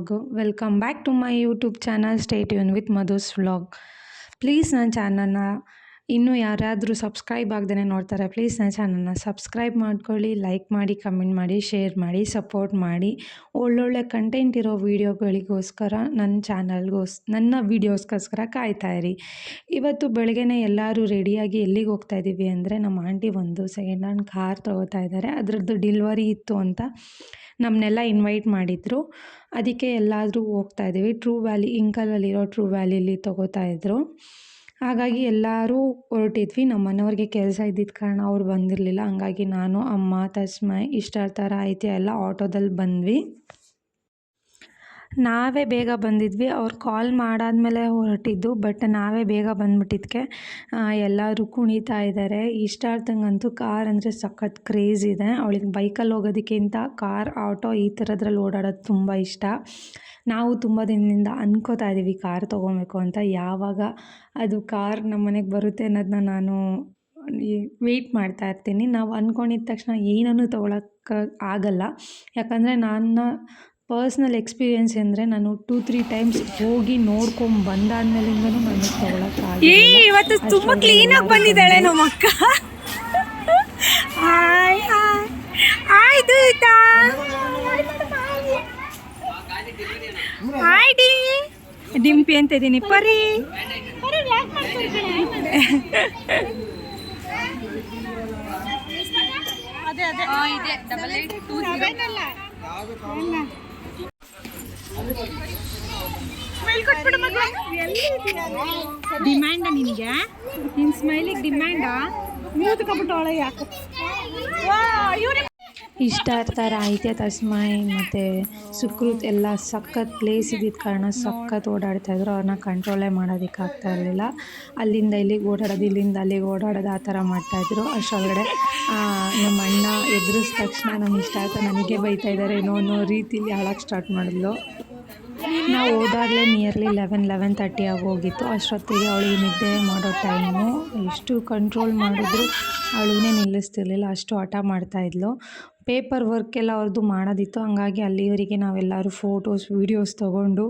ಇವತ್ತೊಂದು ಭಾನುವಾರದ vlog welcome back to my YouTube channel stay ಯೂನ್ with Madhu's vlog please ನನ್ನ ಚಾನಲ್ನ ಇನ್ನೂ ಯಾರಾದರೂ ಸಬ್ಸ್ಕ್ರೈಬ್ ಆಗ್ದೇ ನೋಡ್ತಾರೆ ಪ್ಲೀಸ್ ನನ್ನ ಚಾನಲ್ನ ಸಬ್ಸ್ಕ್ರೈಬ್ ಮಾಡ್ಕೊಳ್ಳಿ ಲೈಕ್ ಮಾಡಿ ಕಮೆಂಟ್ ಮಾಡಿ ಶೇರ್ ಮಾಡಿ ಸಪೋರ್ಟ್ ಮಾಡಿ. ಒಳ್ಳೊಳ್ಳೆ ಕಂಟೆಂಟ್ ಇರೋ ವೀಡಿಯೋಗಳಿಗೋಸ್ಕರ ನನ್ನ ಚಾನಲ್ಗೋಸ್ ನನ್ನ ವೀಡಿಯೋಸ್ಗೋಸ್ಕರ ಇರಿ. ಇವತ್ತು ಬೆಳಗ್ಗೆನೇ ಎಲ್ಲರೂ ರೆಡಿಯಾಗಿ ಎಲ್ಲಿಗೆ ಹೋಗ್ತಾ ಇದ್ದೀವಿ ಅಂದರೆ ನಮ್ಮ ಆಂಟಿ ಒಂದು ಸೆಕೆಂಡ್ ಹ್ಯಾಂಡ್ ಕಾರ್ ತೊಗೋತಾ ಇದ್ದಾರೆ. ಅದರದ್ದು ಡಿಲ್ವರಿ ಇತ್ತು ಅಂತ ನಮ್ಮನ್ನೆಲ್ಲ ಇನ್ವೈಟ್ ಮಾಡಿದರು. ಅದಕ್ಕೆ ಎಲ್ಲಾದರೂ ಹೋಗ್ತಾ ಇದ್ದೀವಿ ಟ್ರೂ ವ್ಯಾಲಿ ಇಂಕಲಲ್ಲಿರೋ ಟ್ರೂ ವ್ಯಾಲಿಲಿ ತೊಗೋತಾ ಇದ್ದರು ಹಾಗಾಗಿ ಎಲ್ಲರೂ ಹೊರಟಿದ್ವಿ. ನಮ್ಮ ಮನೆಯವ್ರಿಗೆ ಕೆಲಸ ಇದ್ದಿದ್ದ ಕಾರಣ ಅವ್ರು ಬಂದಿರಲಿಲ್ಲ. ಹಂಗಾಗಿ ನಾನು, ಅಮ್ಮ, ತಸ್ಮೈ ಇಷ್ಟಾರ್ಥರ ಐತೆ ಎಲ್ಲ ಆಟೋದಲ್ಲಿ ಬಂದ್ವಿ. ನಾವೇ ಬೇಗ ಬಂದಿದ್ವಿ. ಅವ್ರು ಕಾಲ್ ಮಾಡಾದ್ಮೇಲೆ ಹೊರಟಿದ್ದು, ಬಟ್ ನಾವೇ ಬೇಗ ಬಂದ್ಬಿಟ್ಟಿದ್ಕೆ ಎಲ್ಲರೂ ಕುಣಿತಾ ಇದ್ದಾರೆ ಇಷ್ಟಾರ್ಥಂಗಂತೂ ಕಾರ್ ಅಂದರೆ ಸಖತ್ ಕ್ರೇಜ್ ಇದೆ. ಅವಳಿಗೆ ಬೈಕಲ್ಲಿ ಹೋಗೋದಕ್ಕಿಂತ ಕಾರ್, ಆಟೋ ಈ ಥರದ್ರಲ್ಲಿ ಓಡಾಡೋದು ತುಂಬ ಇಷ್ಟ. ನಾವು ತುಂಬ ದಿನದಿಂದ ಅನ್ಕೋತಾ ಇದ್ದೀವಿ ಕಾರ್ ತೊಗೊಬೇಕು ಅಂತ. ಯಾವಾಗ ಅದು ಕಾರ್ ನಮ್ಮ ಮನೆಗೆ ಬರುತ್ತೆ ಅನ್ನೋದನ್ನ ನಾನು ವೆಯ್ಟ್ ಮಾಡ್ತಾ ಇರ್ತೀನಿ. ನಾವು ಅಂದ್ಕೊಂಡಿದ್ದ ತಕ್ಷಣ ಏನನ್ನೂ ತೊಗೊಳಕ್ಕೆ ಆಗಲ್ಲ. ಯಾಕಂದರೆ ನನ್ನ ಪರ್ಸ್ನಲ್ ಎಕ್ಸ್ಪೀರಿಯೆನ್ಸ್ ಅಂದರೆ ನಾನು ಟೂ ತ್ರೀ ಟೈಮ್ಸ್ ಹೋಗಿ ನೋಡ್ಕೊಂಡು ಬಂದಾದ್ಮೇಲಿಂದನೂ ನನಗೆ ತೊಗೊಳಕ್ಕೆ ಇವತ್ತು ತುಂಬಾ ಕ್ಲೀನ್ ಆಗಿ ಬಂದಿದ್ದಾಳೆ ನಮ್ಮ ಅಕ್ಕ ಆಯ್ತು ಆಯ್ತಾ ಹಾಯ್ ಡಿ ಡಿಂಪಿ ಅಂತ ಇದ್ದೀನಿ ಪರಿ. ಡಿಮ್ಯಾಂಡ ನಿನಗೆ ನಿನ್ನ ಸ್ಮೈಲಿಗೆ ಡಿಮ್ಯಾಂಡಾ ಮೂತ್ಕೊಬಿಟ್ಟವಳೆ ಯಾಕೆ? ಇಷ್ಟಾರ್ಥ ಐತೆ ತಸ್ಮಾಯ್ ಮತ್ತು ಸುಕೃತ್ ಎಲ್ಲ ಸಖತ್ ಪ್ಲೇಸ್ ಇದ್ದಿದ್ದ ಕಾರಣ ಸಖತ್ ಓಡಾಡ್ತಾಯಿದ್ರು ಅವ್ರನ್ನ ಕಂಟ್ರೋಲೇ ಮಾಡೋದಕ್ಕೆ ಆಗ್ತಾ ಇರಲಿಲ್ಲ. ಅಲ್ಲಿಂದ ಇಲ್ಲಿಗೆ ಓಡಾಡೋದು, ಇಲ್ಲಿಂದ ಅಲ್ಲಿಗೆ ಓಡಾಡೋದು, ಆ ಥರ ಮಾಡ್ತಾಯಿದ್ರು ಅಷ್ಟರೊಳಗಡೆ ನಮ್ಮ ಅಣ್ಣ ಎದುರಿಸ್ ತಕ್ಷಣ ನಮ್ಮ ಇಷ್ಟಾರ್ಥ ನನಗೆ ಬೈತಾ ಇದ್ದಾರೆ ಏನೋ ಅನ್ನೋ ರೀತಿಲಿ ಹಾಳಕ್ಕೆ ಸ್ಟಾರ್ಟ್ ಮಾಡಿದ್ಲು. ನಾವು ಹೋದಾಗಲೇ ನಿಯರ್ಲಿ ಲೆವೆನ್ ಲೆವೆನ್ ತರ್ಟಿ ಆಗೋಗಿತ್ತು ಅಷ್ಟೊತ್ತಿಗೆ ಅವಳಿಗೆ ನಿದ್ದೆ ಮಾಡೋ ಟೈಮು ಎಷ್ಟು ಕಂಟ್ರೋಲ್ ಮಾಡಿದ್ರು ಅವಳನ್ನೇ ನಿಲ್ಲಿಸ್ತಿರ್ಲಿಲ್ಲ. ಅಷ್ಟು ಹಠ ಮಾಡ್ತಾಯಿದ್ಲು ಪೇಪರ್ ವರ್ಕ್ ಎಲ್ಲ ಅವ್ರದ್ದು ಮಾಡೋದಿತ್ತು. ಹಾಗಾಗಿ ಅಲ್ಲಿವರೆಗೆ ನಾವೆಲ್ಲರೂ ಫೋಟೋಸ್, ವೀಡಿಯೋಸ್ ತೊಗೊಂಡು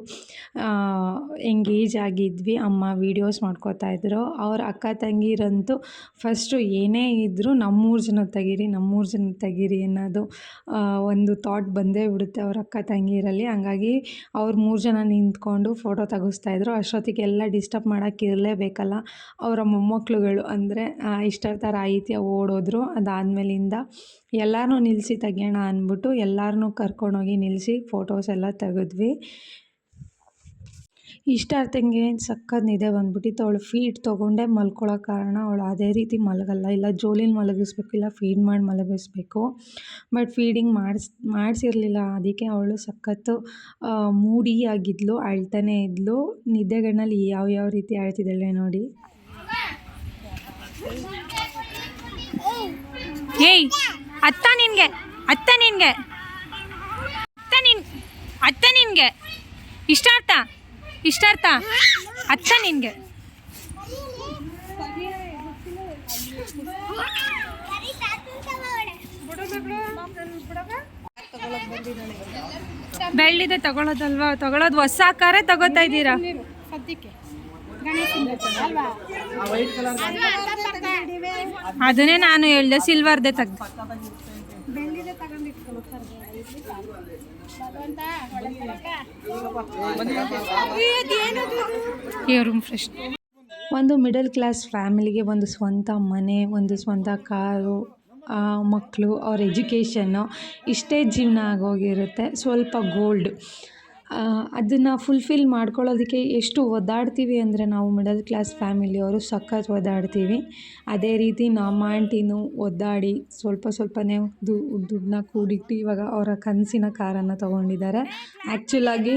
ಎಂಗೇಜ್ ಆಗಿದ್ವಿ. ಅಮ್ಮ ವೀಡಿಯೋಸ್ ಮಾಡ್ಕೋತಾ ಇದ್ರು. ಅವ್ರ ಅಕ್ಕ ತಂಗಿರಂತೂ ಫಸ್ಟು ಏನೇ ಇದ್ದರೂ ನಮ್ಮೂರು ಜನ ತೆಗೀರಿ, ನಮ್ಮೂರು ಜನ ತೆಗೀರಿ ಅನ್ನೋದು ಒಂದು ಥಾಟ್ ಬಂದೇ ಬಿಡುತ್ತೆ ಅವ್ರ ಅಕ್ಕ ತಂಗಿರಲ್ಲಿ. ಹಂಗಾಗಿ ಅವ್ರು ಮೂರು ಜನ ನಿಂತ್ಕೊಂಡು ಫೋಟೋ ತೆಗೆಸ್ತಾಯಿದ್ರು ಅಷ್ಟೊತ್ತಿಗೆ ಎಲ್ಲ ಡಿಸ್ಟರ್ಬ್ ಮಾಡೋಕ್ಕೆ ಇರಲೇಬೇಕಲ್ಲ. ಅವರ ಮೊಮ್ಮಕ್ಕಳುಗಳು ಅಂದರೆ ಇಷ್ಟಾರ್ಥ ರಾಹಿತ್ಯ ಓಡೋದ್ರು. ಅದಾದಮೇಲಿಂದ ಎಲ್ಲರೂ ನಿಲ್ಲಿಸಿ ತೆಗಿಯೋಣ ಅಂದ್ಬಿಟ್ಟು ಎಲ್ಲರನ್ನೂ ಕರ್ಕೊಂಡೋಗಿ ನಿಲ್ಲಿಸಿ ಫೋಟೋಸ್ ಎಲ್ಲ ತೆಗೆದ್ವಿ. ಇಷ್ಟಾರ್ಥಂಗೆ ಸಖತ್ ನಿದ್ದೆ ಬಂದ್ಬಿಟ್ಟಿತ್ತು. ಅವಳು ಫೀಡ್ ತೊಗೊಂಡೇ ಮಲ್ಕೊಳ್ಳೋ ಕಾರಣ ಅವಳು ಅದೇ ರೀತಿ ಮಲಗಲ್ಲ. ಇಲ್ಲ ಜೋಲಿನ ಮಲಗಿಸ್ಬೇಕು, ಇಲ್ಲ ಫೀಡ್ ಮಾಡಿ ಮಲಗಿಸ್ಬೇಕು. But feeding ಮಾಡಿಸ್, ಮಾಡಿಸಿರಲಿಲ್ಲ. ಅದಕ್ಕೆ ಅವಳು ಸಖತ್ತು ಮೂಡಿ ಆಗಿದ್ಲು ಅಳ್ತಾನೆ ಇದ್ಲು. ನಿದ್ದೆಗಣ್ಣಲ್ಲಿ ಯಾವ ಯಾವ ರೀತಿ ಅಳ್ತಿದ್ದಾಳೆ ನೋಡಿ. ಏಯ್! ಅತ್ತ ನಿನ್ಗೆ ಅತ್ತ ನಿನ್ಗೆ. ಅತ್ತ ನಿನ್ ಅತ್ತ ನಿನ್ಗೆ. ಇಷ್ಟಾರ್ಥ? ಇಷ್ಟಾರ್ಥ? ಅತ್ತ ನಿನ್ಗೆ. ಬೆಳ್ಳಿದೆ ತಗೊಳ್ಳೋದಲ್ವಾ ತಗೊಳ್ಳೋದು ಹೊಸ ಕಾರೇ ತಗೋತಾ ಇದ್ದೀರಾ? ಅದನ್ನೇ ನಾನು ಹೇಳ್ದೆ ಸಿಲ್ವರ್ದೇ ತೆಗ್ದು. ರೂಮ್ ಫ್ರೆಶ್ ಒಂದು ಮಿಡಲ್ ಕ್ಲಾಸ್ ಫ್ಯಾಮಿಲಿಗೆ ಒಂದು ಸ್ವಂತ ಮನೆ ಒಂದು ಸ್ವಂತ ಕಾರು ಮಕ್ಕಳು ಅವ್ರ ಎಜುಕೇಷನ್ನು ಇಷ್ಟೇ ಜೀವನ ಆಗೋಗಿರುತ್ತೆ. ಸ್ವಲ್ಪ ಗೋಲ್ಡ್ ಅದನ್ನು ಫುಲ್ಫಿಲ್ ಮಾಡ್ಕೊಳ್ಳೋದಕ್ಕೆ ಎಷ್ಟು ಒದ್ದಾಡ್ತೀವಿ ಅಂದರೆ ನಾವು ಮಿಡಲ್ ಕ್ಲಾಸ್ ಫ್ಯಾಮಿಲಿಯವರು ಸಖತ್ ಒದ್ದಾಡ್ತೀವಿ. ಅದೇ ರೀತಿ ನಮ್ಮ ಆಂಟಿನೂ ಒದ್ದಾಡಿ ಸ್ವಲ್ಪ ಸ್ವಲ್ಪನೇ ದುಡ್ಡನ್ನ ಕೂಡಿಟ್ಟು ಇವಾಗ ಅವರ ಕನಸಿನ ಕಾರನ್ನು ತೊಗೊಂಡಿದ್ದಾರೆ. ಆ್ಯಕ್ಚುಲಾಗಿ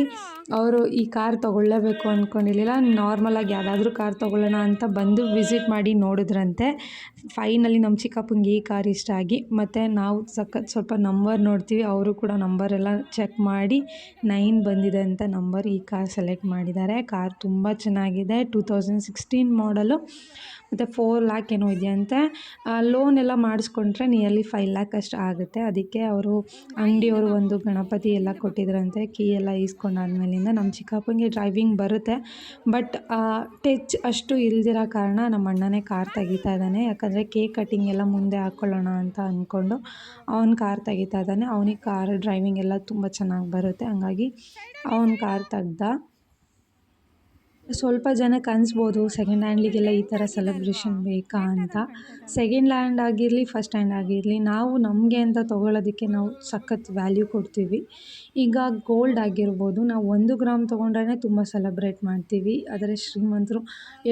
ಅವರು ಈ ಕಾರ್ ತೊಗೊಳ್ಳೇಬೇಕು ಅಂದ್ಕೊಂಡಿರಲಿಲ್ಲ ನಾರ್ಮಲಾಗಿ ಯಾವುದಾದ್ರೂ ಕಾರ್ ತೊಗೊಳ್ಳೋಣ ಅಂತ ಬಂದು ವಿಸಿಟ್ ಮಾಡಿ ನೋಡಿದ್ರಂತೆ. ಫೈನಲಿ ನಮ್ಮ ಚಿಕ್ಕಪ್ಪಂಗೆ ಈ ಕಾರ್ ಇಷ್ಟ ಆಗಿ. ಮತ್ತು ನಾವು ಸಖತ್ ಸ್ವಲ್ಪ ನಂಬರ್ ನೋಡ್ತೀವಿ. ಅವರು ಕೂಡ ನಂಬರೆಲ್ಲ ಚೆಕ್ ಮಾಡಿ ನೈನ್ ಬಂದು ಬಂದಿದೆ ಅಂತ ನಂಬರ್ ಈ ಕಾರ್ ಸೆಲೆಕ್ಟ್ ಮಾಡಿದ್ದಾರೆ. ಕಾರ್ ತುಂಬ ಚೆನ್ನಾಗಿದೆ. ಟೂ ತೌಸಂಡ್ ಸಿಕ್ಸ್ಟೀನ್ ಮಾಡಲು ಮತ್ತು ಫೋರ್ ಲ್ಯಾಕ್ ಏನೋ ಇದೆಯಂತೆ. ಲೋನ್ ಎಲ್ಲ ಮಾಡಿಸ್ಕೊಂಡ್ರೆ ನಿಯರ್ಲಿ ಫೈವ್ ಲ್ಯಾಕ್ ಅಷ್ಟು ಆಗುತ್ತೆ. ಅದಕ್ಕೆ ಅವರು ಅಂಗಡಿಯವರು ಒಂದು ಗಣಪತಿ ಎಲ್ಲ ಕೊಟ್ಟಿದ್ರಂತೆ ಕೀ ಎಲ್ಲ ಈಸ್ಕೊಂಡಾದ್ಮೇಲಿಂದ ನಮ್ಮ ಚಿಕ್ಕಪ್ಪನಿಗೆ ಡ್ರೈವಿಂಗ್ ಬರುತ್ತೆ. ಬಟ್ ಟಚ್ ಅಷ್ಟು ಇಲ್ದಿರೋ ಕಾರಣ ನಮ್ಮ ಅಣ್ಣನೇ ಕಾರ್ ತೆಗಿತಾ ಇದ್ದಾನೆ. ಯಾಕಂದರೆ ಕೇಕ್ ಕಟಿಂಗ್ ಎಲ್ಲ ಮುಂದೆ ಹಾಕ್ಕೊಳ್ಳೋಣ ಅಂತ ಅಂದ್ಕೊಂಡು ಅವ್ನು ಕಾರ್ ತೆಗಿತಾ ಇದ್ದಾನೆ. ಅವನಿಗೆ ಕಾರ್ ಡ್ರೈವಿಂಗ್ ಎಲ್ಲ ತುಂಬ ಚೆನ್ನಾಗಿ ಬರುತ್ತೆ. ಹಂಗಾಗಿ ಅವ್ನು ಕಾರ್ ತೆಗ್ದ ಸ್ವಲ್ಪ ಜನಕ್ಕೆ ಅನಿಸ್ಬೋದು ಸೆಕೆಂಡ್ ಹ್ಯಾಂಡ್ಲಿಗೆಲ್ಲ ಈ ಥರ ಸೆಲೆಬ್ರೇಷನ್ ಬೇಕಾ ಅಂತ. ಸೆಕೆಂಡ್ ಹ್ಯಾಂಡ್ ಆಗಿರಲಿ ಫಸ್ಟ್ ಹ್ಯಾಂಡ್ ಆಗಿರಲಿ, ನಾವು ನಮಗೆ ಅಂತ ತೊಗೊಳೋದಕ್ಕೆ ನಾವು ಸಖತ್ ವ್ಯಾಲ್ಯೂ ಕೊಡ್ತೀವಿ. ಈಗ ಗೋಲ್ಡ್ ಆಗಿರ್ಬೋದು, ನಾವು ಒಂದು ಗ್ರಾಮ್ ತೊಗೊಂಡ್ರೇ ತುಂಬ ಸೆಲೆಬ್ರೇಟ್ ಮಾಡ್ತೀವಿ. ಆದರೆ ಶ್ರೀಮಂತರು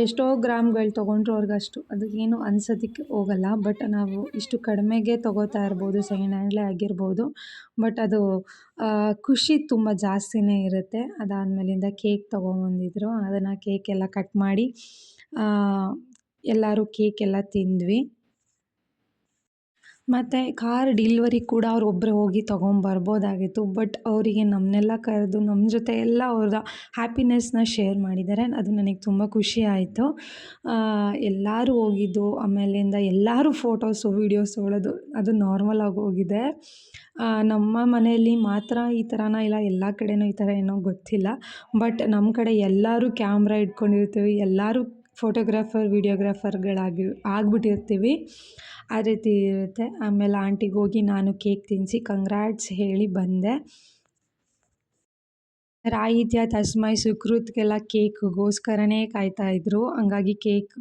ಎಷ್ಟೋ ಗ್ರಾಮ್ಗಳು ತೊಗೊಂಡ್ರು ಅವ್ರಿಗಷ್ಟು ಅದು ಏನು ಅನ್ಸೋದಕ್ಕೆ ಹೋಗಲ್ಲ. ಬಟ್ ನಾವು ಇಷ್ಟು ಕಡಿಮೆಗೆ ತೊಗೋತಾ ಇರ್ಬೋದು ಸೆಕೆಂಡ್ ಹ್ಯಾಂಡ್ಲೇ ಆಗಿರ್ಬೋದು. ಬಟ್ ಅದು ಖುಷಿ ತುಂಬ ಜಾಸ್ತಿನೇ ಇರುತ್ತೆ. ಅದಾದಮೇಲಿಂದ ಕೇಕ್ ತೊಗೊಂಬಂದಿದ್ರು. ಅದನ್ನು ಕೇಕ್ ಎಲ್ಲ ಕಟ್ ಮಾಡಿ ಎಲ್ಲರೂ ಕೇಕ್ ಎಲ್ಲ ತಿಂದ್ವಿ. ಮತ್ತು ಕಾರ್ ಡಿಲ್ವರಿ ಕೂಡ ಅವ್ರು ಒಬ್ಬರೇ ಹೋಗಿ ತೊಗೊಂಬರ್ಬೋದಾಗಿತ್ತು ಬಟ್ ಅವರಿಗೆ ನಮ್ಮನ್ನೆಲ್ಲ ಕರೆದು ನಮ್ಮ ಜೊತೆ ಎಲ್ಲ ಅವ್ರ ಹ್ಯಾಪಿನೆಸ್ನ ಶೇರ್ ಮಾಡಿದ್ದಾರೆ. ಅದು ನನಗೆ ತುಂಬ ಖುಷಿ ಆಯಿತು. ಎಲ್ಲರೂ ಹೋಗಿದ್ದು, ಆಮೇಲಿಂದ ಎಲ್ಲರೂ ಫೋಟೋಸು ವೀಡಿಯೋಸ್ ತೊಗೊಳೋದು, ಅದು ನಾರ್ಮಲ್ ಆಗಿ ಹೋಗಿದೆ. ನಮ್ಮ ಮನೆಯಲ್ಲಿ ಮಾತ್ರ ಈ ಥರನ ಇಲ್ಲ, ಎಲ್ಲ ಕಡೆನೂ ಈ ಥರ ಏನೋ ಗೊತ್ತಿಲ್ಲ ಬಟ್ ನಮ್ಮ ಕಡೆ ಎಲ್ಲರೂ ಕ್ಯಾಮ್ರಾ ಇಟ್ಕೊಂಡಿರ್ತೀವಿ, ಎಲ್ಲರೂ ಫೋಟೋಗ್ರಾಫರ್ ವೀಡಿಯೋಗ್ರಾಫರ್ಗಳಾಗಿ ಆಗ್ಬಿಟ್ಟಿರ್ತೀವಿ. ಆ ರೀತಿ ಇರುತ್ತೆ. ಆಮೇಲೆ ಆಂಟಿಗೆ ಹೋಗಿ ನಾನು ಕೇಕ್ ತಿನ್ನಿಸಿ ಕಂಗ್ರಾಟ್ಸ್ ಹೇಳಿ ಬಂದೆ. ರಾಯಿತ್ಯ ತಸ್ಮೈ, ಸುಕೃತ್ಗೆಲ್ಲ ಕೇಕ್ಗೋಸ್ಕರನೇ ಕಾಯ್ತಾಯಿದ್ರು ಹಂಗಾಗಿ ಕೇಕ್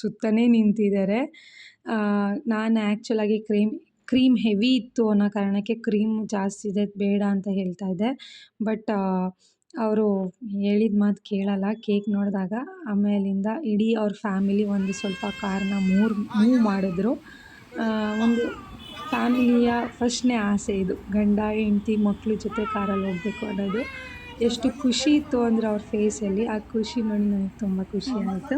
ಸುತ್ತನೇ ನಿಂತಿದ್ದಾರೆ. ನಾನು ಆ್ಯಕ್ಚುಲಾಗಿ ಕ್ರೀಮ್ ಕ್ರೀಮ್ ಹೆವಿ ಇತ್ತು ಅನ್ನೋ ಕಾರಣಕ್ಕೆ ಕ್ರೀಮ್ ಜಾಸ್ತಿ ಇದೆ, ಬೇಡ ಅಂತ ಹೇಳ್ತಾ ಇದ್ದೆ. ಬಟ್ ಅವರು ಹೇಳಿದ ಮಾತು ಕೇಳಲ್ಲ, ಕೇಕ್ ನೋಡಿದಾಗ ಆಮೇಲಿಂದ ಇಡೀ ಅವ್ರ ಫ್ಯಾಮಿಲಿ ಒಂದು ಸ್ವಲ್ಪ ಕಾರನ್ನ ಮೂರು, ಮೂವ್ ಮಾಡಿದ್ರು. ಒಂದು ಫ್ಯಾಮಿಲಿಯ ಫಸ್ಟ್ನೇ ಆಸೆ ಇದು. ಗಂಡ, ಹೆಂಡ್ತಿ ಮಕ್ಕಳು ಜೊತೆ ಕಾರಲ್ಲಿ ಹೋಗಬೇಕು ಅನ್ನೋದು. ಎಷ್ಟು ಖುಷಿ ಇತ್ತು ಅಂದರೆ ಅವ್ರ ಫೇಸಲ್ಲಿ ಆ ಖುಷಿ ನೋಡಿ ನನಗೆ ತುಂಬ ಖುಷಿ ಆಯಿತು.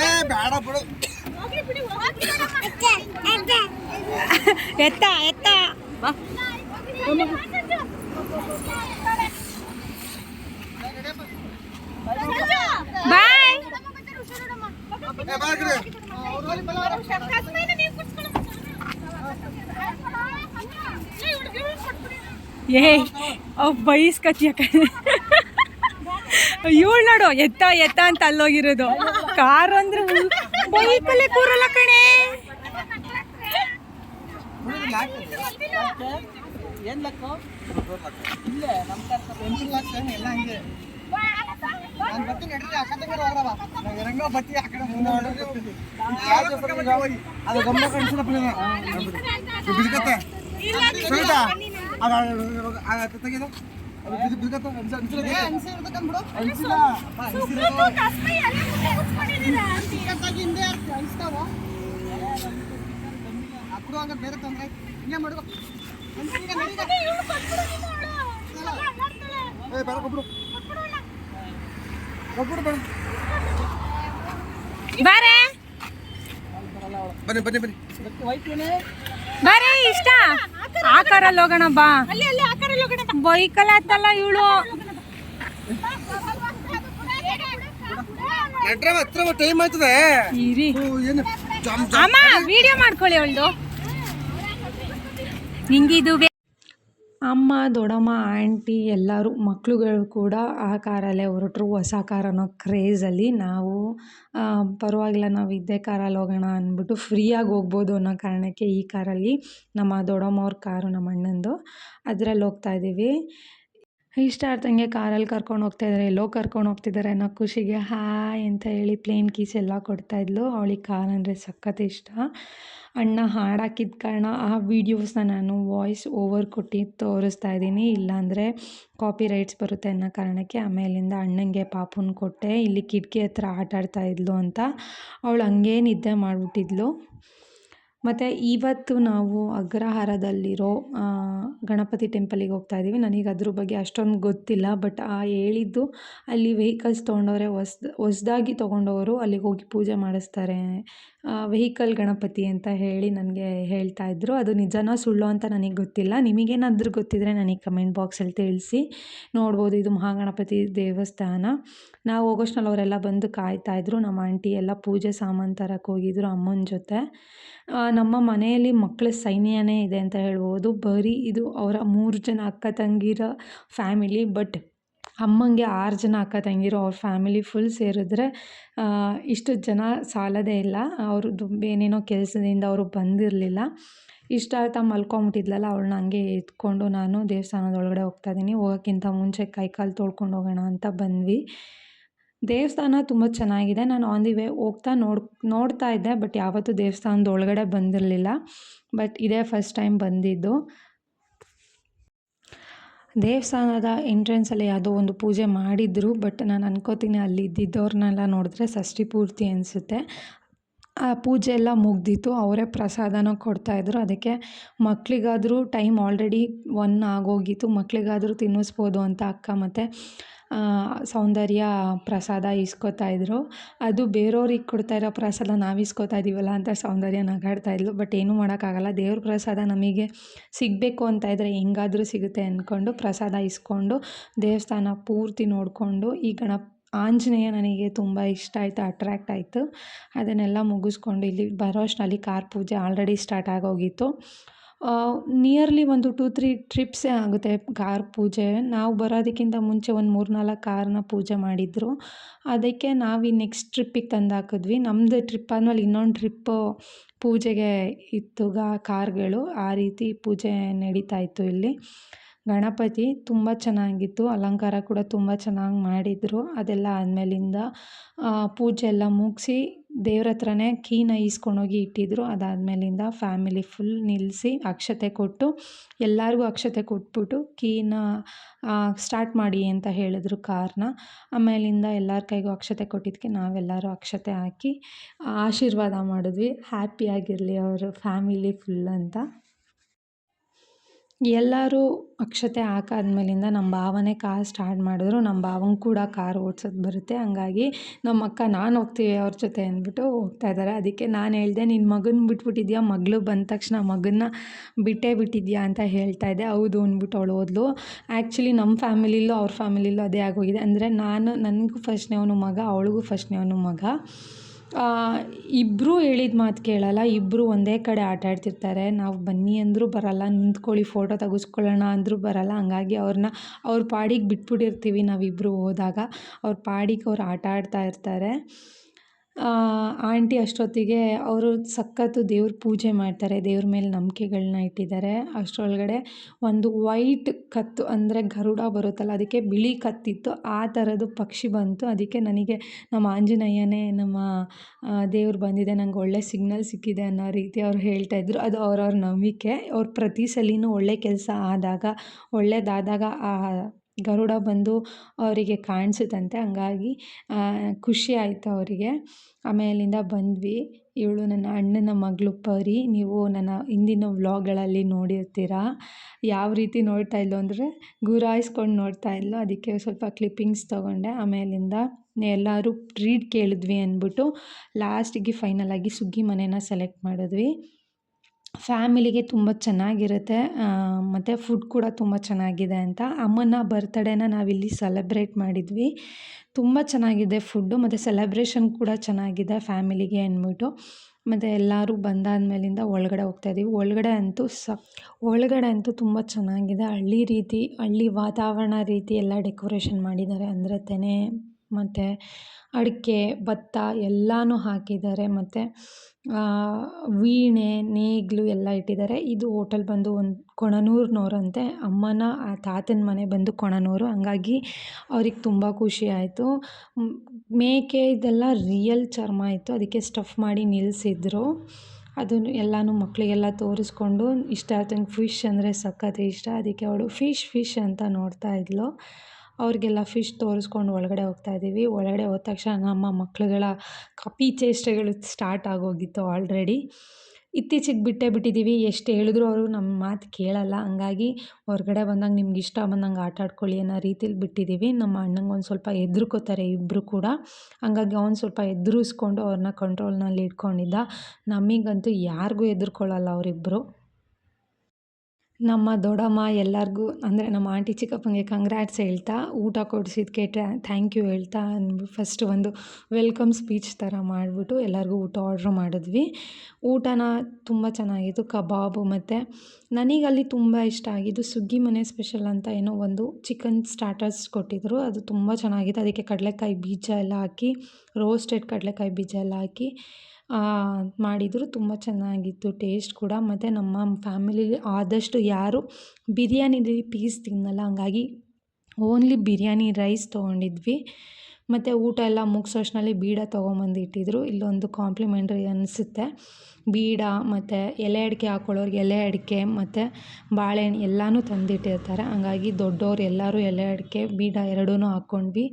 ಏ ಬೇಡ ಬಿಡು ಎತ್ತ ಎತ್ತ ಬಾಯ್ ಏ ಬಾ ಬೈಸ್ ಏ ಅವ್ ಬೈಸ್ಕತಿಯ ಇವಳು ನೋಡು ಎತ್ತ ಎತ್ತ ಅಂತ ಅಲ್ಲೋಗಿರೋದು. ಕಾರ್ ಅಂದ್ರೆ ಬೈಕಲ್ಲೇ ಕೂರಲ್ಲ ಕಣೆ. ಬತ್ತಿ. ಅದು ಗಮ್ಮ ಕಣ್ಸಿನ ತೆಗೆದು ಬೇರೆ ತೊಂದ್ರೆ ಹಿಂಗೆ ಮಾಡುವ ಏ ಬೇಡ ಕೊಬ್ಬಿಡು ಕೊಬ್ಬಿಡು ಬೇಡ. ಬಾರೆ. ಬನ್ನಿ ಬನ್ನಿ ಬನ್ನಿ. ಬಾರೆ ಇಷ್ಟ ಕಾರಲ್ಲಿ ಹೋಗೋಣ ಬಾ. ಬೈಕಲ್ಲಿ ಆತಲ್ಲ ಇವಳು. ನಡ್ರವ ಹತ್ರ ಟೈಮ್ ಆಯ್ತದೆ. ಇರಿ. ಅಮ್ಮ ವಿಡಿಯೋ ಮಾಡ್ಕೊಳ್ಳಿ ಅವಳ್ದು. ನಿಂಗಿದು ಅಮ್ಮ, ದೊಡ್ಡಮ್ಮ, ಆಂಟಿ ಎಲ್ಲರೂ ಮಕ್ಳುಗಳು ಕೂಡ ಆ ಕಾರಲ್ಲೇ ಹೊರಟ್ರು. ಹೊಸ ಕಾರ್ ಅನ್ನೋ ಕ್ರೇಜಲ್ಲಿ ನಾವು ಪರವಾಗಿಲ್ಲ ನಾವು ಇದೇ ಕಾರಲ್ಲಿ ಹೋಗೋಣ ಅಂದ್ಬಿಟ್ಟು ಫ್ರೀಯಾಗಿ ಹೋಗ್ಬೋದು ಅನ್ನೋ ಕಾರಣಕ್ಕೆ ಈ ಕಾರಲ್ಲಿ ನಮ್ಮ ದೊಡ್ಡಮ್ಮವ್ರ ಕಾರು ನಮ್ಮ ಅಣ್ಣಂದು. ಅದರಲ್ಲಿ ಹೋಗ್ತಾ ಇದ್ದೀವಿ. ಇಷ್ಟ ಆಡ್ದಂಗೆ ಕಾರಲ್ಲಿ ಕರ್ಕೊಂಡು ಹೋಗ್ತಾ ಇದ್ದಾರೆ ಎಲ್ಲೋ ಕರ್ಕೊಂಡು ಹೋಗ್ತಿದ್ದಾರೆ ಅನ್ನೋ ಖುಷಿಗೆ ಹಾಯ್ ಅಂತ ಹೇಳಿ ಪ್ಲೇನ್ ಕೀಸ್ ಎಲ್ಲ ಕೊಡ್ತಾಯಿದ್ಲು ಅವಳಿಗೆ ಕಾರ್ ಅಂದರೆ ಸಖತ್ ಇಷ್ಟ. ಅಣ್ಣ ಹಾಡು ಕಾರಣ ಆ ವೀಡಿಯೋಸ್ನ ನಾನು ವಾಯ್ಸ್ ಓವರ್ ಕೊಟ್ಟು ತೋರಿಸ್ತಾ ಇದ್ದೀನಿ. ಇಲ್ಲಾಂದರೆ ಕಾಪಿ ರೈಟ್ಸ್ ಬರುತ್ತೆ ಅನ್ನೋ ಕಾರಣಕ್ಕೆ ಆಮೇಲಿಂದ ಅಣ್ಣನಿಗೆ ಪಾಪುನ ಕೊಟ್ಟೆ. ಇಲ್ಲಿ ಕಿಟಕಿ ಹತ್ರ ಆಟ ಆಡ್ತಾ ಇದ್ಲು ಅಂತ. ಅವಳು ಹಂಗೇ ನಿದ್ದೆ ಮಾಡಿಬಿಟ್ಟಿದ್ಲು. ಮತ್ತು ಇವತ್ತು ನಾವು ಅಗ್ರಹಾರದಲ್ಲಿರೋ ಗಣಪತಿ ಟೆಂಪಲಿಗೆ ಹೋಗ್ತಾ ಇದ್ದೀವಿ. ನನಗೆ ಅದ್ರ ಬಗ್ಗೆ ಅಷ್ಟೊಂದು ಗೊತ್ತಿಲ್ಲ, ಬಟ್ ಆ ಹೇಳಿದ್ದು ಅಲ್ಲಿ ವೆಹಿಕಲ್ಸ್ ತೊಗೊಂಡವ್ರೆ ಹೊಸ್ ಹೊಸ್ದಾಗಿ ತೊಗೊಂಡವರು ಅಲ್ಲಿಗೆ ಹೋಗಿ ಪೂಜೆ ಮಾಡಿಸ್ತಾರೆ. ವೆಹಿಕಲ್ ಗಣಪತಿ ಅಂತ ಹೇಳಿ ನನಗೆ ಹೇಳ್ತಾ ಇದ್ದರು ಅದು ನಿಜನೋ ಸುಳ್ಳೋ ಅಂತ ನನಗೆ ಗೊತ್ತಿಲ್ಲ. ನಿಮಗೇನಾದ್ರೂ ಗೊತ್ತಿದ್ದರೆ ನನಗೆ ಕಮೆಂಟ್ ಬಾಕ್ಸಲ್ಲಿ ತಿಳಿಸಿ. ನೋಡ್ಬೋದು, ಇದು ಮಹಾಗಣಪತಿ ದೇವಸ್ಥಾನ. ನಾವು ಹೋಗೋಷ್ಟ್ರಲ್ಲಿ ಅವರೆಲ್ಲ ಬಂದು ಕಾಯ್ತಾಯಿದ್ರು ನಮ್ಮ ಆಂಟಿ ಎಲ್ಲ ಪೂಜೆ ಸಾಮಾನು ತರಕ್ಕೆ ಹೋಗಿದ್ರು ಅಮ್ಮನ ಜೊತೆ. ನಮ್ಮ ಮನೆಯಲ್ಲಿ ಮಕ್ಕಳ ಸೈನ್ಯನೇ ಇದೆ ಅಂತ ಹೇಳ್ಬೋದು. ಬರೀ ಇದು ಅವರ ಮೂರು ಜನ ಅಕ್ಕ ತಂಗಿರ ಫ್ಯಾಮಿಲಿ, ಬಟ್ ಅಮ್ಮಂಗೆ ಆರು ಜನ ಅಕ್ಕ ತಂಗಿರೋ ಅವ್ರ ಫ್ಯಾಮಿಲಿ ಫುಲ್ ಸೇರಿದ್ರೆ ಇಷ್ಟು ಜನ ಸಾಲದೇ ಇಲ್ಲ. ಅವ್ರದ್ದು ಏನೇನೋ ಕೆಲಸದಿಂದ ಅವರು ಬಂದಿರಲಿಲ್ಲ. ಇಷ್ಟ ಆಯ್ತಾ ಮಲ್ಕೊಂಬಿಟ್ಟಿದ್ಲಲ್ಲ, ಅವಳನ್ನ ಹಂಗೆ ಎತ್ಕೊಂಡು ನಾನು ದೇವಸ್ಥಾನದೊಳಗಡೆ ಹೋಗ್ತಾ ಇದ್ದೀನಿ. ಹೋಗೋಕ್ಕಿಂತ ಮುಂಚೆ ಕೈ ಕಾಲು ತೊಳ್ಕೊಂಡು ಹೋಗೋಣ ಅಂತ ಬಂದ್ವಿ. ದೇವಸ್ಥಾನ ತುಂಬ ಚೆನ್ನಾಗಿದೆ. ನಾನು ಆನ್ ದಿ ವೇ ಹೋಗ್ತಾ ನೋಡ್, ನೋಡ್ತಾ ಇದ್ದೆ ಬಟ್ ಯಾವತ್ತೂ ದೇವಸ್ಥಾನದ ಒಳಗಡೆ ಬಂದಿರಲಿಲ್ಲ. ಬಟ್ ಇದೇ ಫಸ್ಟ್ ಟೈಮ್ ಬಂದಿದ್ದು. ದೇವಸ್ಥಾನದ ಎಂಟ್ರೆನ್ಸಲ್ಲಿ ಯಾವುದೋ ಒಂದು ಪೂಜೆ ಮಾಡಿದ್ರು ಬಟ್ ನಾನು ಅನ್ಕೋತೀನಿ ಅಲ್ಲಿ ಇದ್ದಿದ್ದವ್ರನ್ನೆಲ್ಲ ನೋಡಿದ್ರೆ ಷಷ್ಠಿ ಪೂರ್ತಿ ಅನಿಸುತ್ತೆ. ಆ ಪೂಜೆ ಎಲ್ಲ ಮುಗ್ದಿತ್ತು, ಅವರೇ ಪ್ರಸಾದನ ಕೊಡ್ತಾಯಿದ್ರು ಅದಕ್ಕೆ ಮಕ್ಕಳಿಗಾದರೂ ಟೈಮ್ ಆಲ್ರೆಡಿ ಒನ್ ಆಗೋಗಿತ್ತು. ಮಕ್ಕಳಿಗಾದರೂ ತಿನ್ನಿಸ್ಬೋದು ಅಂತ ಅಕ್ಕ ಮತ್ತು ಸೌಂದರ್ಯ ಪ್ರಸಾದ ಇಸ್ಕೊತಾ ಇದ್ದರು ಅದು ಬೇರೆಯವ್ರಿಗೆ ಕೊಡ್ತಾ ಇರೋ ಪ್ರಸಾದ ನಾವು ಇಸ್ಕೊತಾ ಇದ್ದೀವಲ್ಲ ಅಂತ ಸೌಂದರ್ಯ ನಗಾಡ್ತಾ ಇದ್ಲು. ಬಟ್ ಏನೂ ಮಾಡೋಕ್ಕಾಗಲ್ಲ. ದೇವ್ರ ಪ್ರಸಾದ ನಮಗೆ ಸಿಗಬೇಕು ಅಂತ ಇದ್ದರೆ ಹೆಂಗಾದರೂ ಸಿಗುತ್ತೆ ಅಂದ್ಕೊಂಡು ಪ್ರಸಾದ ಇಸ್ಕೊಂಡು ದೇವಸ್ಥಾನ ಪೂರ್ತಿ ನೋಡಿಕೊಂಡು ಈ ಗಣಪ ಆಂಜನೇಯ ನನಗೆ ತುಂಬ ಇಷ್ಟ ಆಯಿತು ಅಟ್ರ್ಯಾಕ್ಟ್ ಆಯಿತು. ಅದನ್ನೆಲ್ಲ ಮುಗಿಸ್ಕೊಂಡು ಇಲ್ಲಿ ಬರೋ ಅಷ್ಟರಲ್ಲಿ ಕಾರ್ ಪೂಜೆ ಆಲ್ರೆಡಿ ಸ್ಟಾರ್ಟ್ ಆಗೋಗಿತ್ತು. ನಿಯರ್ಲಿ ಒಂದು ಟೂ ತ್ರೀ ಟ್ರಿಪ್ಸೇ ಆಗುತ್ತೆ ಕಾರ್ ಪೂಜೆ. ನಾವು ಬರೋದಕ್ಕಿಂತ ಮುಂಚೆ ಒಂದು ಮೂರು ನಾಲ್ಕು ಕಾರ್ನ ಪೂಜೆ ಮಾಡಿದ್ರು. ಅದಕ್ಕೆ ನಾವು ಈ ನೆಕ್ಸ್ಟ್ ಟ್ರಿಪ್ಪಿಗೆ ತಂದು ಹಾಕಿದ್ವಿ ನಮ್ಮದು ಟ್ರಿಪ್ ಆದಮೇಲೆ ಇನ್ನೊಂದು ಟ್ರಿಪ್ಪು ಪೂಜೆಗೆ ಇತ್ತು ಗಾ ಕಾರ್ಗಳು ಆ ರೀತಿ ಪೂಜೆ ನಡೀತಾ ಇತ್ತು ಇಲ್ಲಿ. ಗಣಪತಿ ತುಂಬ ಚೆನ್ನಾಗಿತ್ತು. ಅಲಂಕಾರ ಕೂಡ ತುಂಬ ಚೆನ್ನಾಗಿ ಮಾಡಿದರು. ಅದೆಲ್ಲ ಆದಮೇಲಿಂದ ಪೂಜೆ ಎಲ್ಲ ಮುಗಿಸಿ ದೇವ್ರ ಹತ್ರನೇ ಕೀನ ಈಸ್ಕೊಂಡೋಗಿ ಇಟ್ಟಿದ್ರು. ಅದಾದಮೇಲಿಂದ ಫ್ಯಾಮಿಲಿ ಫುಲ್ ನಿಲ್ಲಿಸಿ ಅಕ್ಷತೆ ಕೊಟ್ಟು, ಎಲ್ಲರಿಗೂ ಅಕ್ಷತೆ ಕೊಟ್ಬಿಟ್ಟು ಕೀನ ಸ್ಟಾರ್ಟ್ ಮಾಡಿ ಅಂತ ಹೇಳಿದ್ರು ಕಾರ್ನ. ಆಮೇಲಿಂದ ಎಲ್ಲರ ಕೈಗೂ ಅಕ್ಷತೆ ಕೊಟ್ಟಿದ್ದಕ್ಕೆ ನಾವೆಲ್ಲರೂ ಅಕ್ಷತೆ ಹಾಕಿ ಆಶೀರ್ವಾದ ಮಾಡಿದ್ವಿ. ಹ್ಯಾಪಿಯಾಗಿರಲಿ ಅವರು ಫ್ಯಾಮಿಲಿ ಫುಲ್ ಅಂತ. ಎಲ್ಲರೂ ಅಕ್ಷತೆ ಹಾಕಾದ್ಮೇಲಿಂದ ನಮ್ಮ ಭಾವನೇ ಕಾರ್ ಸ್ಟಾರ್ಟ್ ಮಾಡಿದ್ರು, ನಮ್ಮ ಭಾವಂಗೆ ಕೂಡ ಕಾರ್ ಓಡ್ಸೋದು ಬರುತ್ತೆ. ಹಂಗಾಗಿ ನಮ್ಮ ಅಕ್ಕ ನಾನು ಹೋಗ್ತೀವಿ ಅವ್ರ ಜೊತೆ ಅಂದ್ಬಿಟ್ಟು ಹೋಗ್ತಾ ಇದ್ದಾರೆ ಅದಕ್ಕೆ ನಾನು ಹೇಳಿದೆ ನಿನ್ನ ಮಗನ ಬಿಟ್ಬಿಟ್ಟಿದ್ಯಾ? ಮಗಳು ಬಂದ ತಕ್ಷಣ ಮಗನ್ನ ಬಿಟ್ಟೇ ಬಿಟ್ಟಿದ್ಯಾ? ಅಂತ ಹೇಳ್ತಾ ಇದ್ದೆ. ಹೌದು ಅಂದ್ಬಿಟ್ಟು ಅವಳು ಓದ್ಲು ಆ್ಯಕ್ಚುಲಿ ನಮ್ಮ ಫ್ಯಾಮಿಲಿಲೂ ಅವ್ರ ಫ್ಯಾಮಿಲಿಲೂ ಅದೇ ಆಗೋಗಿದೆ. ಅಂದರೆ ನಾನು, ನನಗೂ ಫಸ್ಟ್ನೇವನು ಮಗ, ಅವಳಿಗೂ ಫಸ್ಟ್ನೇವನು ಮಗ. ಇಬ್ಬರೂ ಹೇಳಿದ ಮಾತು ಕೇಳಲ್ಲ ಇಬ್ಬರೂ ಒಂದೇ ಕಡೆ ಆಟ ಆಡ್ತಿರ್ತಾರೆ. ನಾವು ಬನ್ನಿ ಅಂದರೂ ಬರಲ್ಲ, ನಿಂತ್ಕೊಳ್ಳಿ ಫೋಟೋ ತೆಗೆಸ್ಕೊಳ್ಳೋಣ ಅಂದರೂ ಬರಲ್ಲ. ಹಂಗಾಗಿ ಅವ್ರನ್ನ ಅವ್ರ ಪಾಡಿಗೆ ಬಿಟ್ಬಿಟ್ಟಿರ್ತೀವಿ ನಾವಿಬ್ಬರೂ ಹೋದಾಗ. ಅವ್ರ ಪಾಡಿಗೆ ಅವ್ರು ಆಟ ಆಡ್ತಾ ಇರ್ತಾರೆ. ಆಂಟಿ ಅಷ್ಟೊತ್ತಿಗೆ ಅವರು ಸಖತ್ತು ದೇವ್ರ ಪೂಜೆ ಮಾಡ್ತಾರೆ, ದೇವ್ರ ಮೇಲೆ ನಂಬಿಕೆಗಳನ್ನ ಇಟ್ಟಿದ್ದಾರೆ. ಅಷ್ಟರೊಳಗಡೆ ಒಂದು ವೈಟ್ ಕತ್ತು ಅಂದರೆ ಗರುಡ ಬರುತ್ತಲ್ಲ, ಅದಕ್ಕೆ ಬಿಳಿ ಕತ್ತಿತ್ತು, ಆ ಥರದ್ದು ಪಕ್ಷಿ ಬಂತು. ಅದಕ್ಕೆ ನನಗೆ ನಮ್ಮ ಆಂಜನೇಯನೇ ನಮ್ಮ ದೇವ್ರು ಬಂದಿದೆ, ನಂಗೆ ಒಳ್ಳೆ ಸಿಗ್ನಲ್ ಸಿಕ್ಕಿದೆ ಅನ್ನೋ ರೀತಿ ಅವ್ರು ಹೇಳ್ತಾಯಿದ್ರು ಅದು ಅವ್ರವ್ರ ನಂಬಿಕೆ. ಅವ್ರು ಪ್ರತಿ ಸಲಿನೂ ಒಳ್ಳೆ ಕೆಲಸ ಆದಾಗ ಒಳ್ಳೆಯದಾದಾಗ ಆ ಗರುಡ ಬಂದು ಅವರಿಗೆ ಕಾಣಿಸುತ್ತಂತೆ ಹಂಗಾಗಿ ಖುಷಿ ಆಯಿತು ಅವರಿಗೆ. ಆಮೇಲಿಂದ ಬಂದ್ವಿ. ಇವಳು ನನ್ನ ಅಣ್ಣನ ಮಗಳು ಪರಿ, ನೀವು ನನ್ನ ಹಿಂದಿನ ವ್ಲಾಗ್ಗಳಲ್ಲಿ ನೋಡಿರ್ತೀರ? ಯಾವ ರೀತಿ ನೋಡ್ತಾ ಇದ್ಲು ಅಂದರೆ, ಗುರಾಯಿಸ್ಕೊಂಡು ನೋಡ್ತಾ ಇದ್ಲು. ಅದಕ್ಕೆ ಸ್ವಲ್ಪ ಕ್ಲಿಪ್ಪಿಂಗ್ಸ್ ತೊಗೊಂಡೆ. ಆಮೇಲಿಂದ ಎಲ್ಲರೂ ಟ್ರೀಟ್ ಕೇಳಿದ್ವಿ ಅಂದ್ಬಿಟ್ಟು, ಲಾಸ್ಟಿಗೆ ಫೈನಲಾಗಿ ಸುಗ್ಗಿ ಮನೇನ ಸೆಲೆಕ್ಟ್ ಮಾಡಿದ್ವಿ. ಫ್ಯಾಮಿಲಿಗೆ ತುಂಬ ಚೆನ್ನಾಗಿರುತ್ತೆ. ಮತ್ತು ಫುಡ್ ಕೂಡ ತುಂಬ ಚೆನ್ನಾಗಿದೆ ಅಂತ. ಅಮ್ಮನ ಬರ್ತಡೇನ ನಾವಿಲ್ಲಿ ಸೆಲೆಬ್ರೇಟ್ ಮಾಡಿದ್ವಿ. ತುಂಬ ಚೆನ್ನಾಗಿದೆ ಫುಡ್ಡು, ಮತ್ತು ಸೆಲೆಬ್ರೇಷನ್ ಕೂಡ ಚೆನ್ನಾಗಿದೆ ಫ್ಯಾಮಿಲಿಗೆ ಅಂದ್ಬಿಟ್ಟು. ಮತ್ತು ಎಲ್ಲರೂ ಬಂದಾದಮೇಲಿಂದ ಒಳಗಡೆ ಹೋಗ್ತಾಯಿದ್ದೀವಿ ಒಳಗಡೆ ಅಂತೂ ಸ, ಒಳಗಡೆ ಅಂತೂ ತುಂಬ ಚೆನ್ನಾಗಿದೆ. ಹಳ್ಳಿ ರೀತಿ, ಹಳ್ಳಿ ವಾತಾವರಣ ರೀತಿ ಎಲ್ಲ ಡೆಕೋರೇಷನ್ ಮಾಡಿದ್ದಾರೆ. ಅಂದರೆ ತೆನೆ, ಮತ್ತು ಅಡಿಕೆ, ಭತ್ತ ಎಲ್ಲನೂ ಹಾಕಿದ್ದಾರೆ. ಮತ್ತು ವೀಣೆ, ನೇಗಿಲು ಎಲ್ಲ ಇಟ್ಟಿದ್ದಾರೆ. ಇದು ಹೋಟೆಲ್ ಬಂದು ಒಂದು ಕೊಣನೂರಿನವ್ರಂತೆ. ಅಮ್ಮನ ತಾತನ ಮನೆ ಬಂದು ಕೊಣನೂರು. ಹಂಗಾಗಿ ಅವ್ರಿಗೆ ತುಂಬ ಖುಷಿ ಆಯಿತು. ಮೇಕೆ ಇದೆಲ್ಲ ರಿಯಲ್ ಚರ್ಮ ಇತ್ತು. ಅದಕ್ಕೆ ಸ್ಟಫ್ ಮಾಡಿ ನಿಲ್ಲಿಸಿದ್ರು ಅದನ್ನು ಎಲ್ಲನೂ ಮಕ್ಕಳಿಗೆಲ್ಲ ತೋರಿಸ್ಕೊಂಡು ಇಷ್ಟ ಆಯ್ತು. ಫಿಶ್ ಅಂದರೆ ಸಖತ್ ಇಷ್ಟ. ಅದಕ್ಕೆ ಅವಳು ಫಿಶ್ ಫಿಶ್ ಅಂತ ನೋಡ್ತಾ ಇದ್ಲು. ಅವ್ರಿಗೆಲ್ಲ ಫಿಶ್ ತೋರಿಸ್ಕೊಂಡು ಒಳಗಡೆ ಹೋಗ್ತಾ ಇದ್ದೀವಿ. ಒಳಗಡೆ ಹೋದ ತಕ್ಷಣ ನಮ್ಮ ಮಕ್ಕಳುಗಳ ಕಪಿ ಚೇಷ್ಟೆಗಳು ಸ್ಟಾರ್ಟ್ ಆಗೋಗಿತ್ತು ಆಲ್ರೆಡಿ ಇತ್ತೀಚೆಗೆ ಬಿಟ್ಟೇ ಬಿಟ್ಟಿದ್ದೀವಿ. ಎಷ್ಟು ಹೇಳಿದ್ರು ಅವರು ನಮ್ಮ ಮಾತು ಕೇಳಲ್ಲ. ಹಂಗಾಗಿ ಹೊರಗಡೆ ಬಂದಾಗ ನಿಮ್ಗೆ ಇಷ್ಟ ಬಂದಂಗೆ ಆಟ ಆಡ್ಕೊಳ್ಳಿ ಅನ್ನೋ ರೀತಿಲಿ ಬಿಟ್ಟಿದ್ದೀವಿ. ನಮ್ಮ ಅಣ್ಣಂಗೆ ಒಂದು ಸ್ವಲ್ಪ ಹೆದ್ರುಕೋತಾರೆ ಇಬ್ಬರು ಕೂಡ. ಹಂಗಾಗಿ ಅವ್ನು ಸ್ವಲ್ಪ ಎದುರಿಸ್ಕೊಂಡು ಅವ್ರನ್ನ ಕಂಟ್ರೋಲ್ನಲ್ಲಿ ಇಟ್ಕೊಂಡಿದ್ದ. ನಮಗಂತೂ ಯಾರಿಗೂ ಹೆದ್ರುಕೊಳ್ಳಲ್ಲ ಅವರಿಬ್ಬರು ನಮ್ಮ ದೊಡ್ಡಮ್ಮ ಎಲ್ಲರಿಗೂ, ಅಂದರೆ ನಮ್ಮ ಆಂಟಿ ಚಿಕ್ಕಪ್ಪನಿಗೆ ಕಂಗ್ರ್ಯಾಟ್ಸ್ ಹೇಳ್ತಾ, ಊಟ ಕೊಡಿಸಿದ್ಕೆ ಥ್ಯಾಂಕ್ ಯು ಹೇಳ್ತಾ ಫಸ್ಟ್ ಒಂದು ವೆಲ್ಕಮ್ ಸ್ಪೀಚ್ ಥರ ಮಾಡಿಬಿಟ್ಟು ಎಲ್ಲರಿಗೂ ಊಟ ಆರ್ಡ್ರ್ ಮಾಡಿದ್ವಿ. ಊಟನ ತುಂಬ ಚೆನ್ನಾಗಿತ್ತು, ಕಬಾಬು ಮತ್ತು ನನಗೆ ಅಲ್ಲಿ ತುಂಬ ಇಷ್ಟ ಆಗಿದ್ದು ಸುಗ್ಗಿ ಮನೆ ಸ್ಪೆಷಲ್ ಅಂತ ಏನೋ ಒಂದು ಚಿಕನ್ ಸ್ಟಾರ್ಟರ್ಸ್ ಕೊಟ್ಟಿದ್ದರು ಅದು ತುಂಬ ಚೆನ್ನಾಗಿತ್ತು. ಅದಕ್ಕೆ ಕಡಲೆಕಾಯಿ ಬೀಜ ಎಲ್ಲ ಹಾಕಿ ರೋಸ್ಟೆಡ್ ಕಡಲೆಕಾಯಿ ಬೀಜ ಎಲ್ಲ ಹಾಕಿ ಮಾಡಿದರು ತುಂಬ ಚೆನ್ನಾಗಿತ್ತು ಟೇಸ್ಟ್ ಕೂಡ. ಮತ್ತು ನಮ್ಮ ಫ್ಯಾಮಿಲಿಲಿ ಆದಷ್ಟು ಯಾರು ಬಿರಿಯಾನಿಲಿ ಪೀಸ್ ತಿನ್ನಲ್ಲ. ಹಂಗಾಗಿ ಓನ್ಲಿ ಬಿರಿಯಾನಿ ರೈಸ್ ತೊಗೊಂಡಿದ್ವಿ. ಮತ್ತು ಊಟ ಎಲ್ಲ ಮುಗಿಸೋಷ್ಟ್ರಲ್ಲಿ ಬೀಡ ತೊಗೊಂಬಂದು ಇಟ್ಟಿದ್ರು. ಇಲ್ಲೊಂದು ಕಾಂಪ್ಲಿಮೆಂಟ್ರಿ ಅನಿಸುತ್ತೆ. ಬೀಡ ಮತ್ತು ಎಲೆ ಅಡಿಕೆ ಹಾಕೊಳ್ಳೋರ್ಗೆ ಎಲೆ ಅಡಿಕೆ ಮತ್ತು ಬಾಳೆಹಣ್ಣು ಎಲ್ಲನೂ ತಂದಿಟ್ಟಿರ್ತಾರೆ. ಹಂಗಾಗಿ ದೊಡ್ಡವ್ರು ಎಲ್ಲರೂ ಎಲೆ ಅಡಿಕೆ, ಬೀಡ ಎರಡೂ ಹಾಕ್ಕೊಂಡ್ವಿ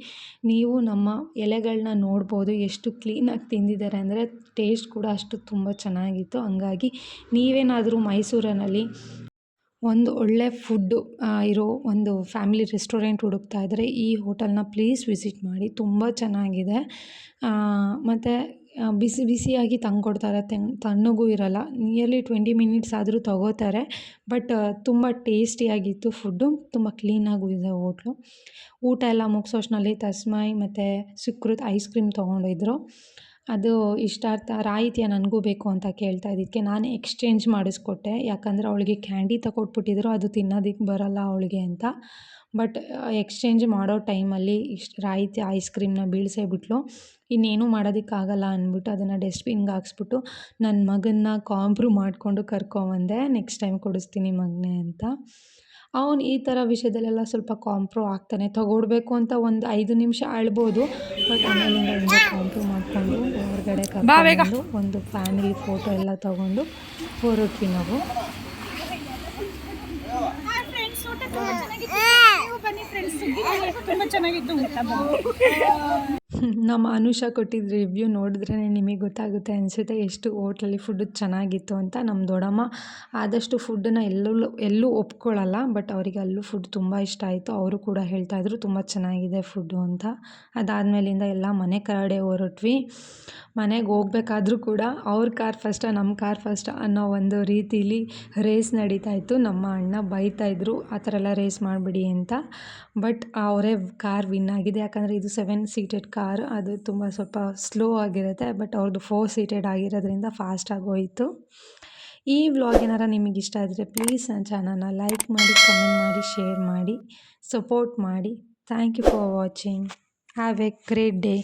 ನೀವು ನಮ್ಮ ಎಲೆಗಳನ್ನ ನೋಡ್ಬೋದು ಎಷ್ಟು ಕ್ಲೀನಾಗಿ ತಿಂದಿದ್ದಾರೆ ಅಂದರೆ ಟೇಸ್ಟ್ ಕೂಡ ಅಷ್ಟು ತುಂಬ ಚೆನ್ನಾಗಿತ್ತು. ಹಂಗಾಗಿ ನೀವೇನಾದರೂ ಮೈಸೂರಿನಲ್ಲಿ ಒಂದು ಒಳ್ಳೆ ಫುಡ್ಡು ಇರೋ ಒಂದು ಫ್ಯಾಮಿಲಿ ರೆಸ್ಟೋರೆಂಟ್ ಹುಡುಕ್ತಾ ಇದ್ದರೆ ಈ ಹೋಟೆಲ್ನ ಪ್ಲೀಸ್ ವಿಸಿಟ್ ಮಾಡಿ. ತುಂಬ ಚೆನ್ನಾಗಿದೆ. ಮತ್ತು ಬಿಸಿ ಬಿಸಿಯಾಗಿ ತಂದ್ಕೊಡ್ತಾರೆ ತೆಂಗ್ ತಣ್ಣಗೂ ಇರಲ್ಲ. ನಿಯರ್ಲಿ ಟ್ವೆಂಟಿ ಮಿನಿಟ್ಸ್ ಆದರೂ ತಗೋತಾರೆ. ಬಟ್ ತುಂಬ ಟೇಸ್ಟಿಯಾಗಿತ್ತು ಫುಡ್ಡು ತುಂಬ ಕ್ಲೀನಾಗೂ ಇದೆ ಹೋಟ್ಲು. ಊಟ ಎಲ್ಲ ಮುಗಿಸೋಷ್ಟ್ರಲ್ಲಿ ತಸ್ಮೈ ಮತ್ತು ಸುಕೃತ್ ಐಸ್ ಕ್ರೀಮ್ ತೊಗೊಂಡಿದ್ರು. ಅದು ಇಷ್ಟಾರ್ಥ ರಾಯಿತಿಯ ನನಗೂ ಬೇಕು ಅಂತ ಕೇಳ್ತಾ ಇದ್ದಿದ್ದಕ್ಕೆ ನಾನು ಎಕ್ಸ್ಚೇಂಜ್ ಮಾಡಿಸ್ಕೊಟ್ಟೆ. ಯಾಕಂದರೆ ಅವಳಿಗೆ ಕ್ಯಾಂಡಿ ತಗೊಟ್ಬಿಟ್ಟಿದ್ರು ಅದು ತಿನ್ನೋದಕ್ಕೆ ಬರೋಲ್ಲ ಅವಳಿಗೆ ಅಂತ. ಬಟ್ ಎಕ್ಸ್ಚೇಂಜ್ ಮಾಡೋ ಟೈಮಲ್ಲಿ ಇಷ್ಟು ರಾಯಿತಿ ಐಸ್ ಕ್ರೀಮ್ನ ಬೀಳಿಸೇ ಬಿಟ್ಲು. ಇನ್ನೇನು ಮಾಡೋದಕ್ಕಾಗಲ್ಲ ಅಂದ್ಬಿಟ್ಟು ಅದನ್ನು ಡಸ್ಟ್ಬಿನ್ಗೆ ಹಾಕ್ಸ್ಬಿಟ್ಟು ನನ್ನ ಮಗನ್ನ ಕಾಂಪ್ರೂ ಮಾಡಿಕೊಂಡು ಕರ್ಕೊಂಬಂದೆ ನೆಕ್ಸ್ಟ್ ಟೈಮ್ ಕೊಡಿಸ್ತೀನಿ ಮಗನೇ ಅಂತ. ಅವನು ಈ ಥರ ವಿಷಯದಲ್ಲೆಲ್ಲ ಸ್ವಲ್ಪ ಕಾಂಪ್ರೂ ಆಗ್ತಾನೆ. ತಗೊಡ್ಬೇಕು ಅಂತ ಒಂದು ಐದು ನಿಮಿಷ ಅಳ್ಬೋದು. ಬಟ್ ಆಮೇಲಿಂದ ಹಿಂಗೆ ಕಾಂಪ್ರೋ ಮಾಡಿಕೊಂಡು ಹೊರಗಡೆ ಕರ್ಕೊಂಡು ಒಂದು ಫ್ಯಾಮಿಲಿ ಫೋಟೋ ಎಲ್ಲ ತಗೊಂಡು ಹೊರಟ್ವಿ ನಾವು. ಬನ್ನಿ ಫ್ರೆಂಡ್ಸ್ ತುಂಬ ಚೆನ್ನಾಗಿತ್ತು ಊಟ. ನಮ್ಮ ಅನುಷಾ ಕೊಟ್ಟಿದ್ದ ರಿವ್ಯೂ ನೋಡಿದ್ರೆ ನಿಮಗೆ ಗೊತ್ತಾಗುತ್ತೆ ಅನಿಸುತ್ತೆ ಎಷ್ಟು ಹೋಟ್ಲಲ್ಲಿ ಫುಡ್ ಚೆನ್ನಾಗಿತ್ತು ಅಂತ. ನಮ್ಮ ದೊಡ್ಡಮ್ಮ ಆದಷ್ಟು ಫುಡ್ಡನ್ನ ಎಲ್ಲೂ ಎಲ್ಲೂ ಒಪ್ಕೊಳ್ಳಲ್ಲ ಬಟ್ ಅವರಿಗೆ ಅಲ್ಲೂ ಫುಡ್ ತುಂಬ ಇಷ್ಟ ಆಯಿತು. ಅವರು ಕೂಡ ಹೇಳ್ತಾಯಿದ್ರು ತುಂಬ ಚೆನ್ನಾಗಿದೆ ಫುಡ್ಡು ಅಂತ. ಅದಾದಮೇಲಿಂದ ಎಲ್ಲ ಮನೆ ಕಡೆ ಹೊರಟ್ವಿ. ಮನೆಗೆ ಹೋಗ್ಬೇಕಾದ್ರೂ ಕೂಡ ಅವ್ರ ಕಾರ್ ಫಸ್ಟ ನಮ್ಮ ಕಾರ್ ಫಸ್ಟ್ ಅನ್ನೋ ಒಂದು ರೀತಿಲಿ ರೇಸ್ ನಡೀತಾ ಇತ್ತು. ನಮ್ಮ ಅಣ್ಣ ಬೈತಾಯಿದ್ರು ಆ ಥರ ಎಲ್ಲ ರೇಸ್ ಮಾಡಿಬಿಡಿ ಅಂತ. ಬಟ್ ಅವರೇ ಕಾರ್ ವಿನ್ ಆಗಿದೆ. ಯಾಕಂದರೆ ಇದು ಸೆವೆನ್ ಸೀಟೆಡ್ ಕಾರ್, ಅದು ತುಂಬ ಸ್ವಲ್ಪ ಸ್ಲೋ ಆಗಿರುತ್ತೆ, ಬಟ್ ಅವ್ರದ್ದು ಫೋರ್ ಸೀಟೆಡ್ ಆಗಿರೋದ್ರಿಂದ ಫಾಸ್ಟಾಗಿ ಹೋಯಿತು. ಈ ವ್ಲಾಗ್ ಏನಾರ ನಿಮಗೆ ಇಷ್ಟ ಆದರೆ ಪ್ಲೀಸ್ ನನ್ನ ಚಾನಲ್ನ ಲೈಕ್ ಮಾಡಿ, ಕಮೆಂಟ್ ಮಾಡಿ, ಶೇರ್ ಮಾಡಿ, ಸಪೋರ್ಟ್ ಮಾಡಿ. Thank you for watching. Have a great day.